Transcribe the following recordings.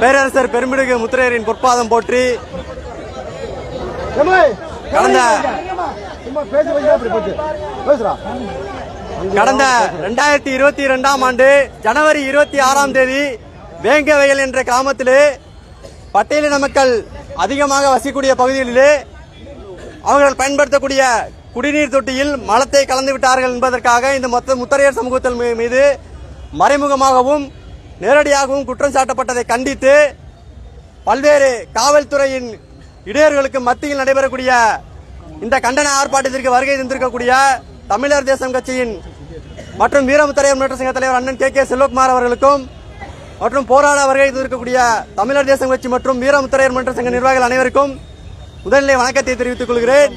பேரரசர் பெருமிடுகு முத்திரையரின் பொற்பாதம் போற்றி. கடந்த கடந்த ரெண்டாயிரத்தி இருபத்தி இரண்டாம் ஆண்டு ஜனவரி இருபத்தி ஆறாம் தேதி வேங்கவயல் என்ற கிராமத்திலே பட்டியலின மக்கள் அதிகமாக வசிக்கூடிய பகுதிகளிலே அவர்கள் பயன்படுத்தக்கூடிய குடிநீர் தொட்டியில் மலத்தை கலந்து விட்டார்கள் என்பதற்காக இந்த மொத்த முத்தரையர் சமூகத்தில் மீ- மீது மறைமுகமாகவும் நேரடியாகவும் குற்றம் சாட்டப்பட்டதை கண்டித்து பல்வேறு காவல்துறையின் இடையர்களுக்கு மத்தியில் நடைபெறக்கூடிய இந்த கண்டன ஆர்ப்பாட்டத்திற்கு வருகை தந்திருக்கக்கூடிய தமிழர் தேசம் கட்சியின் மற்றும் வீரமுத்தரையர் முன்னேற்ற சங்க தலைவர் அண்ணன் கே கே செல்வகுமார் அவர்களுக்கும் மற்றும் போராட வருகை தந்திருக்கக்கூடிய தமிழர் தேசம் கட்சி மற்றும் வீரமுத்தரையர் முன்னேற்ற சங்க நிர்வாகிகள் அனைவருக்கும் முதல்நிலை வணக்கத்தை தெரிவித்துக் கொள்கிறேன்.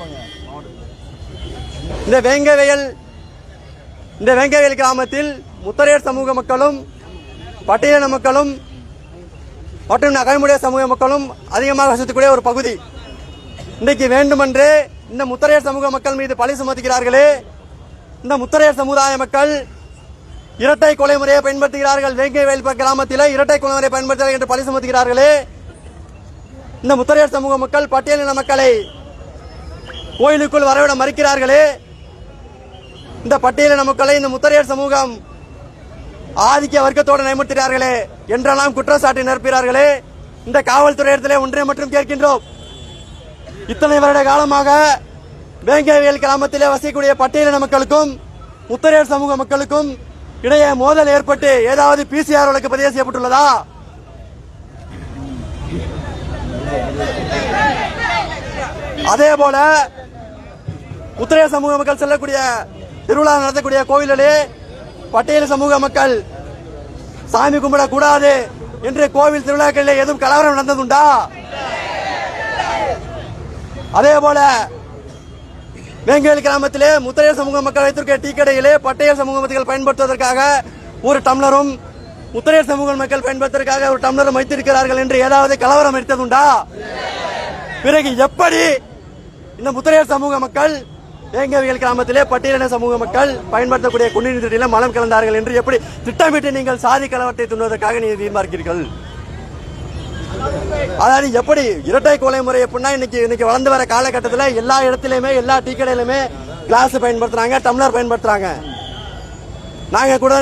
இந்த வேங்கவயல் இந்த வேங்கவயல் கிராமத்தில் முத்தரையர் சமூக மக்களும் பட்டியலின மக்களும் மற்றும் நகைமுடைய சமூக மக்களும் அதிகமாக வசிக்கக்கூடிய ஒரு பகுதி. இன்றைக்கு வேண்டுமென்றே இந்த முத்தரையர் சமூக மக்கள் மீது பழி சுமத்துகிறார்களே. இந்த முத்தரையர் சமுதாய மக்கள் இரட்டை கொலை முறையை பயன்படுத்துகிறார்கள். வேங்கை வயல் கிராமத்தில் இரட்டை கொலை முறையை பயன்படுத்துகிறார்கள் என்று பழி சுமத்துகிறார்களே. இந்த முத்தரையர் சமூக மக்கள் பட்டியலின மக்களை கோயிலுக்குள் வரவிட மறுக்கிறார்களே. இந்த பட்டியலின மக்களை இந்த முத்தரையர் சமூகம் ஆதிக்க வர்க்கத்தோடு நியமிக்கிறார்களே என்றெல்லாம் குற்றச்சாட்டை நிரப்பிறார்களே இந்த காவல்துறையிடத்திலே ஒன்றை மட்டும் கேட்கின்றோம். இத்தனை வருட காலமாக வேங்கவியல் கிராமத்திலே வசிக்கக்கூடிய பட்டியலின மக்களுக்கும் முத்தரையர் சமூக மக்களுக்கும் இடையே மோதல் ஏற்பட்டு ஏதாவது பிசிஆர் வழக்கு பதிவு செய்யப்பட்டுள்ளதா? அதே போல உத்தரைய சமூக மக்கள் செல்லக்கூடிய திருவிழா நடத்தக்கூடிய கோவில்களே பட்டியல் சமூக மக்கள் சாமி கும்பிடக்கூடாது என்று கோவில் திருவிழாக்களில் எதுவும் கலவரம் நடந்ததுண்டா? அதே போல வேங்கவேல் கிராமத்திலே முத்தையர் சமூக மக்கள் வைத்திருக்க டீ கடையிலே பட்டையர் சமூக மக்கள் பயன்படுத்துவதற்காக ஒரு டம்ளரும் முத்தையர் சமூக மக்கள் பயன்படுத்துவதற்காக ஒரு டம்ளரும் வைத்திருக்கிறார்கள் என்று ஏதாவது கலவரம் எடுத்ததுண்டா? பிறகு எப்படி இந்த முத்திரையர் சமூக மக்கள் வேங்கவியல் கிராமத்திலே பட்டியலின சமூக மக்கள் பயன்படுத்தக்கூடிய குடிநீர் தொட்டியில மலம் கலந்தார்கள் என்று எப்படி திட்டமிட்டு நீங்கள் சாதி கலவரத்தை துண்ணுவதற்காக நீங்கள் தீர்மானிக்கிறீர்கள்? அதாவது எப்படி இரட்டை கொலை முறை எப்படின்னா இன்னைக்கு இன்னைக்கு வளர்ந்து வர காலகட்டத்தில் எல்லா இடத்துலையுமே எல்லா டீ கடையிலுமே கிளாஸ் பயன்படுத்துறாங்க டம்ளர் பயன்படுத்துறாங்க. நாங்கள் கூட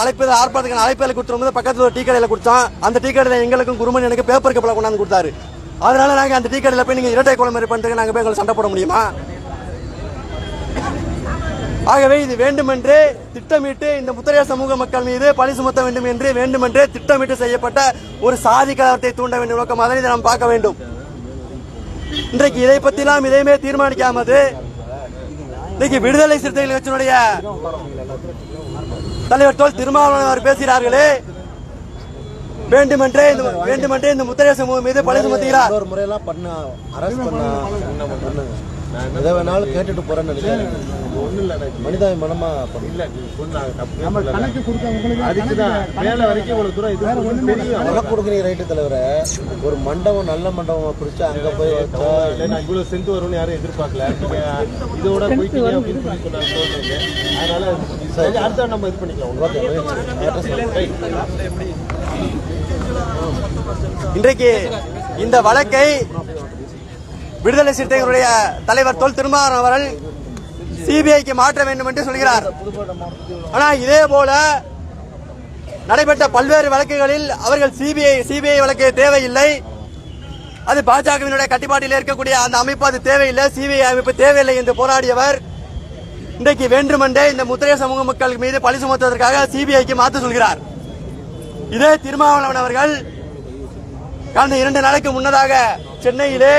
அழைப்பு ஆர்ப்பாட்டத்துக்கு அழைப்பில் கொடுத்துரும்போது பக்கத்தில் ஒரு டீ கடையில் குடித்தோம் அந்த டீ கடையில் எங்களுக்கும் குருமன் எனக்கு பேப்பர் கப்பலை கொண்டாந்து கொடுத்தாரு. அதனால நாங்கள் அந்த டீ கடையில் போய் நீங்கள் இரட்டை கொலை முறை பண்ணுறதுக்கு நாங்கள் போய் எங்களுக்கு சண்டை போட முடியுமா? ஆகவே இது வேண்டுமென்றே திட்டமிட்டு இந்த முத்திரையர் சமூக மக்கள் மீது பழி சுமத்த வேண்டும் என்று வேண்டுமென்றே திட்டமிட்டு செய்யப்பட்ட ஒரு சாதி கலவரத்தை தூண்ட வேண்டும் நோக்கமாக இதை நாம் பார்க்க வேண்டும். இன்றைக்கு இதை பற்றிலாம் இதையுமே தீர்மானிக்காமது இன்னைக்கு விடுதலை சிறுத்தைகள் கட்சியினுடைய தலைவர் தோல் திருமாவளவன் அவர் பேசுகிறார்களே. வேண்டுமென்றே இந்த வேண்டுமென்றே இந்த முத்திரையர் சமூகம் மீது பழி சுமத்துகிறார். பண்ணுங்க எதை வேணாலும் கேட்டுட்டு போறேன்னு நினைக்கிறேன். ஒன்றும் இல்லை மனிதாபிமானமா பண்ணல விலை கொடுக்குறீங்க ரைட்டு தலைவரை. ஒரு மண்டபம் நல்ல மண்டபமா குறிச்சு அங்க போய் வச்சா நான் இவ்வளவு சென்ட் வரும்னு யாரும் எதிர்பார்க்கல. இதோட அப்படின்னு சொல்லி சொன்னாங்க. அதனால சரி, அடுத்த நம்ம இது பண்ணிக்கலாம். ஓகே இன்றைக்கு இந்த வழக்கை விடுதலை சிறுத்தைகளுடைய தலைவர் தொல் திருமாவளவன் அவர்கள் சிபிஐக்கு மாற்ற வேண்டும் என்று சொல்கிறார். ஆனால் இதே போல நடைபெற்ற பல்வேறு வழக்குகளில் அவர்கள் சிபிஐ சிபிஐ வழக்கு தேவையில்லை. அது பாஜகவினுடைய கட்டுப்பாட்டில் இருக்கக்கூடிய அந்த அமைப்பு அது தேவையில்லை சிபிஐ அமைப்பு தேவையில்லை என்று போராடியவர். இன்றைக்கு வேண்டுமென்றே இந்த முத்திரைய சமூக மக்கள் மீது பழி சுமத்துவதற்காக சிபிஐக்கு மாற்ற சொல்கிறார். இதே திருமாவளவன் அவர்கள் கடந்த இரண்டு நாளைக்கு முன்னதாக சென்னையிலே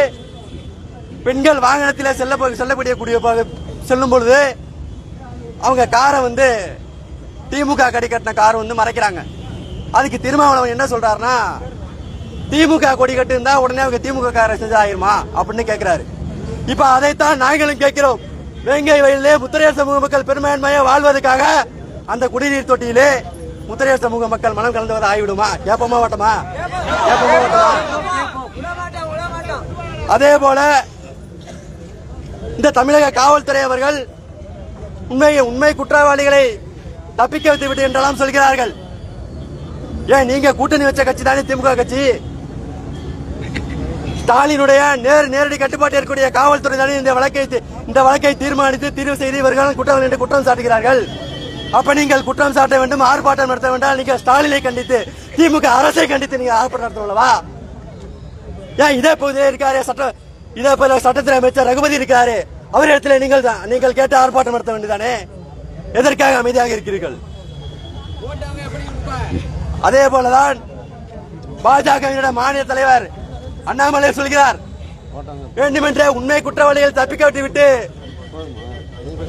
பெண்கள் வாகனத்தில் செல்ல செல்லக்கூடிய கூடிய செல்லும் பொழுது அவங்க காரை வந்து திமுக கடி கட்டின காரை வந்து மறைக்கிறாங்க. அதுக்கு திருமாவளவன் என்ன சொல்றாருன்னா திமுக கொடி கட்டு இருந்தா உடனே அவங்க திமுக காரை செஞ்சாயிருமா அப்படின்னு கேட்கிறாரு இப்ப அதைத்தான் நாங்களும் கேட்கிறோம். வேங்கை வயலிலே முத்திரையர் சமூக மக்கள் பெரும்பான்மையை வாழ்வதற்காக அந்த குடிநீர் தொட்டியிலே முத்திரையர் சமூக மக்கள் மனம் கலந்தவர் ஆகிவிடுமா? கேப்பமா மாட்டோமா கேப்பமா மாட்டோமா அதே போல இந்த தமிழக காவல்துறை அவர்கள் உண்மையை உண்மை குற்றவாளிகளை தப்பிக்க வைத்து விட்டு என்றெல்லாம் சொல்கிறார்கள். ஏன் நீங்க கூட்டணி வச்ச கட்சி தானே திமுக கட்சி? ஸ்டாலினுடைய நேர் நேரடி கட்டுப்பாட்டில் இருக்கக்கூடிய காவல்துறை தானே இந்த வழக்கை இந்த வழக்கை தீர்மானித்து தீர்வு செய்து இவர்கள் குற்றம் என்று குற்றம் சாட்டுகிறார்கள். அப்ப நீங்கள் குற்றம் சாட்ட வேண்டும் ஆர்ப்பாட்டம் நடத்த வேண்டாம். நீங்கள் ஸ்டாலினை கண்டித்து திமுக அரசை கண்டித்து நீங்க ஆர்ப்பாட்டம் நடத்தவா ஏன் இதே பகுதியில் இருக்காரு சட்ட இதே போல சட்டத்துறை அமைச்சர் ரகுபதி இருக்காரு அவர் இடத்துல நீங்கள் தான் நீங்கள் கேட்டு ஆர்ப்பாட்டம் நடத்த வேண்டியதானே? எதற்காக அமைதியாக இருக்கிறீர்கள்? அதே போலதான் பாஜக மாநில தலைவர் அண்ணாமலை சொல்கிறார் வேண்டுமென்றே உண்மை குற்றவாளிகள் தப்பிக்க விட்டு விட்டு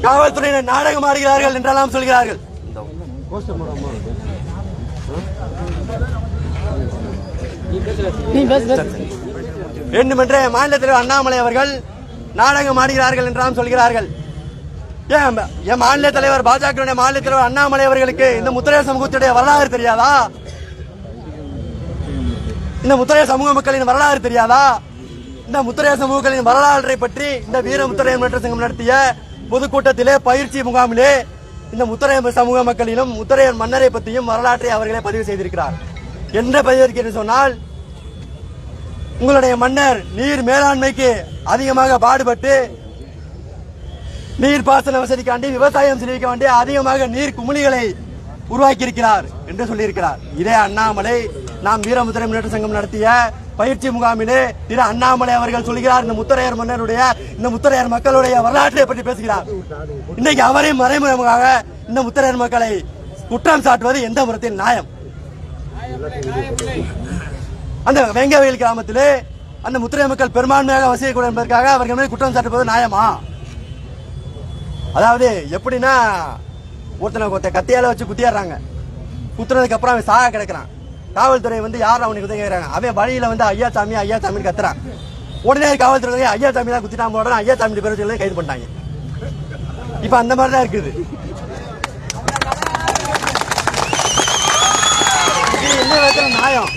காவல்துறையினர் நாடகம் ஆடுகிறார்கள் என்றெல்லாம் சொல்கிறார்கள். போஸ்டர் போடாம வேண்டுமென்றே மாநில தலைவர் அண்ணாமலை அவர்கள் நாடகம் ஆடுகிறார்கள் என்றாம் சொல்கிறார்கள். ஏன் என் மாநில தலைவர் பாஜக மாநில தலைவர் அண்ணாமலை அவர்களுக்கு இந்த முத்திரைய சமூகத்துடைய வரலாறு தெரியாதா? இந்த முத்திரைய சமூக மக்களின் வரலாறு தெரியாதா? இந்த முத்திரைய சமூகங்களின் வரலாற்றை பற்றி இந்த வீர முத்திரைய முன்னேற்ற சங்கம் நடத்திய பொதுக்கூட்டத்திலே பயிற்சி முகாமிலே இந்த முத்திரைய சமூக மக்களிலும் முத்திரையர் மன்னரை பற்றியும் வரலாற்றை அவர்களே பதிவு செய்திருக்கிறார். என்ன பதிவிருக்கிறேன் சொன்னால் உங்களுடைய மன்னர் நீர் மேலாண்மைக்கு அதிகமாக பாடுபட்டு நீர் பாசன வசதிக்காண்டி விவசாயம் செழிக்க வேண்டிய அதிகமாக நீர் குமிழிகளை உருவாக்கியிருக்கிறார் என்று சொல்லியிருக்கிறார். இதே அண்ணாமலை நாம் வீரமுத்திரை முன்னேற்ற சங்கம் நடத்திய பயிற்சி முகாமிலே திரு அண்ணாமலை அவர்கள் சொல்கிறார் இந்த முத்தரையர் மன்னருடைய இந்த முத்தரையர் மக்களுடைய வரலாற்றை பற்றி பேசுகிறார். இன்னைக்கு அவரையும் மறைமுகமாக இந்த முத்தரையர் மக்களை குற்றம் சாட்டுவது எந்த முறத்தின் நியாயம்? அந்த வெங்கவேல் கிராமத்திலே அந்த முத்திரை மக்கள் பெரும்பான்மையாக வசிக்கக்கூடும் என்பதற்காக அவர்கள் மேலே குற்றம் சாட்டுவது நியாயமா? அதாவது எப்படின்னா ஒருத்தனை ஒருத்தன் கத்தியால் வச்சு குத்திடுறாங்க குத்துனதுக்கு அப்புறம் அவன் சாக கிடக்குறான். காவல்துறை வந்து யார் அவனுக்கு உதவி கேட்கறாங்க அவன் வழியில் வந்து ஐயா சாமி ஐயா சாமின்னு கத்துறான். உடனே காவல்துறை ஐயா சாமி தான் குத்திட்டான் உடனே ஐயா சாமி பேர் சொல்லி கைது பண்ணிட்டாங்க. இப்போ அந்த மாதிரி தான் இருக்குது என்ன நியாயம்?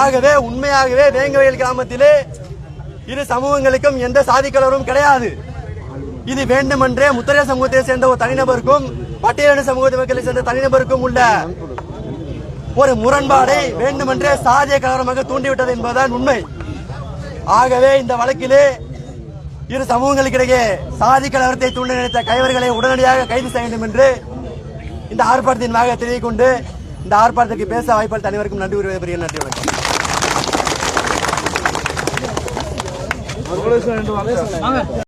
ஆகவே உண்மையாகவே வேங்கவயல் கிராமத்திலே இரு சமூகங்களுக்கும் எந்த சாதி கலவரும் கிடையாது. இது வேண்டுமென்றே முத்திரைய சமூகத்தை சேர்ந்த ஒரு தனிநபருக்கும் பட்டியலின சமூகத்தை மக்களை சேர்ந்த தனிநபருக்கும் உள்ள ஒரு முரண்பாடை வேண்டுமென்றே சாதிய கலவரமாக தூண்டிவிட்டது என்பதுதான் உண்மை. ஆகவே இந்த வழக்கிலே இரு சமூகங்களுக்கிடையே சாதி கலவரத்தை தூண்டி நினைத்த கைவர்களை உடனடியாக கைது செய்ய வேண்டும் என்று இந்த ஆர்ப்பாட்டத்தின் வாக தெரிவிக்கொண்டு இந்த ஆர்ப்பாட்டத்துக்கு பேச வாய்ப்பால் தனிவருக்கும் நன்றி உரிய பெரிய நன்றி வணக்கம்.